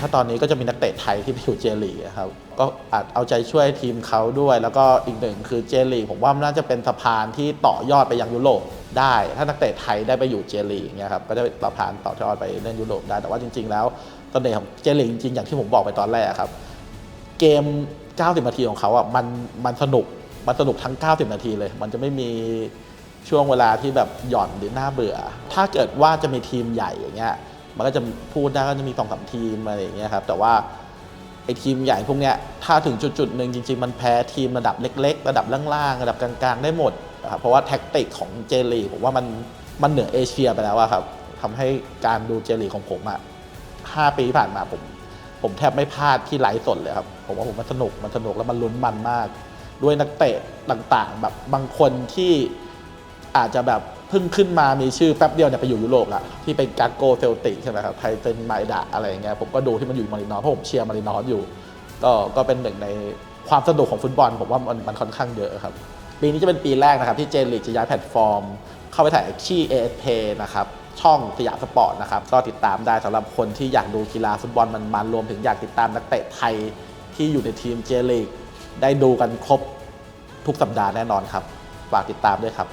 ถ้าตอนนี้ก็จะมีนักเตะไทยที่ไปอยู่เจลีครับก็อาจเอาใจช่วยทีมเขาด้วย แล้วก็อีกหนึ่งคือเจลีผมว่ามันน่าจะเป็นสะพานที่ต่อยอดไปยังยุโรปได้ ถ้านักเตะไทยได้ไปอยู่เจลีเงี้ยครับก็จะเป็นสะพานต่อยอดไปเล่นยุโรปได้แต่ว่าจริง ๆ แล้วเสน่ห์ของเจลีจริงๆอย่างที่ผมบอกไปตอนแรกครับ เกม 90 นาทีของเขาอะมันมันสนุกมันสนุกทั้ง 90 นาทีเลย มันจะไม่มีช่วงเวลาที่แบบหย่อนหรือน่าเบื่อ ถ้าเกิดว่าจะมีทีมใหญ่อย่างเงี้ย มันก็จะพูดได้ก็จะมีสองสามทีมอะไรอย่างเงี้ยครับแต่ว่าไอ้ทีมใหญ่พวกเนี้ยถ้าถึงจุดๆหนึ่งจริง ๆ มันแพ้ทีมระดับเล็ก ๆ ระดับล่างๆระดับกลางๆ ได้หมดนะครับเพราะว่าแท็กติกของเจลีผมว่ามันมันเหนือเอเชียไปแล้วอะครับทำให้การดูเจลีของผมอะห้าปีผ่านมาผม ผมแทบไม่พลาดที่ไลฟ์สดเลยครับผมว่าผมมันสนุกมันสนุกแล้วมันลุ้นมันมาก ด้วยนักเตะต่างๆ แบบบางคนที่อาจจะแบบ เพิ่งขึ้นมามีชื่อแป๊บเดียวเนี่ยไปอยู่ยุโรปละที่เป็นการโกเซลติกใช่ไหมครับไทเทนไมดะอะไรอย่างเงี้ยผมก็ดูที่มันอยู่มารินอสเพราะผมเชียร์มารินอสอยู่ ก็ก็เป็นหนึ่งในความสนุกของฟุตบอล ผมว่ามันมันค่อนข้างเยอะครับ ปีนี้จะเป็นปีแรกนะครับที่เจนลีกจะย้ายแพลตฟอร์ม เข้าไปถ่ายที่ ASP นะครับช่องสยามสปอร์ตนะครับก็ติดตามได้สำหรับคนที่อยากดูกีฬาฟุตบอลมันๆรวมถึงอยากติดตามนักเตะไทยที่อยู่ในทีมเจลีกได้ดูกันครบทุกสัปดาห์แน่นอนครับฝากติดตามด้วยครับ